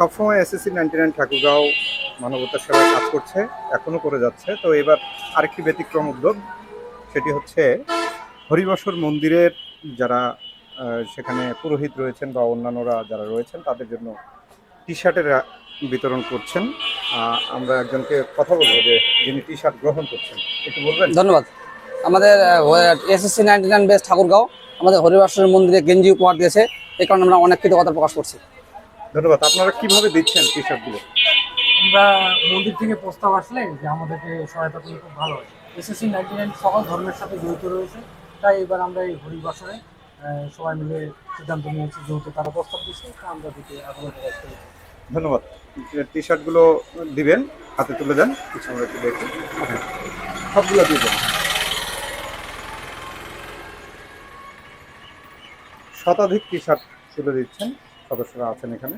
সবসময় SSC ninety nine Thakurgaon মানবতার সেবায় কাজ করছে এখনও করে যাচ্ছে। তো এবার আরেকটি ব্যতিক্রম উদ্যোগ, সেটি হচ্ছে হরিবাসর মন্দিরের যারা সেখানে পুরোহিত রয়েছেন বা অন্যান্যরা যারা রয়েছেন, তাদের জন্য টি শার্টের বিতরণ করছেন। আমরা একজনকে কথা বলব যে যিনি টি শার্ট গ্রহণ করছেন। একটু বলবেন? ধন্যবাদ। আমাদের SSC ninety nine base Thakurgaon, আমাদের হরিবাসর মন্দিরে গেঞ্জি উপহার দিয়েছে, এই কারণে আমরা অনেক কৃতজ্ঞতা প্রকাশ করছি। ধন্যবাদ। আপনারা কীভাবে দিচ্ছেন টি শার্টগুলো আমরা মন্দির থেকে প্রস্তাব আসলে যে আমাদেরকে সহায়তা করলে খুব ভালো হয়। এসএসসি নাইনটি নাইন সকল ধর্মের সাথে জড়িত রয়েছে। তাই এবার আমরা এই হরিবাসরে আহ, সবাই মিলে সিদ্ধান্ত নিয়েছি যেহেতু তারা প্রস্তাব দিচ্ছে তা আমরা দিতে আগ্রহ প্রকাশ করেছি ধন্যবাদ। টি শার্টগুলো দিবেন হাতে তুলে দেন কিছু আমরা একটু দেখি হ্যাঁ, সবগুলো দিয়ে দেন। শতাধিক টি শার্ট তুলে দিচ্ছেন। সদস্যরা আছেন এখানে।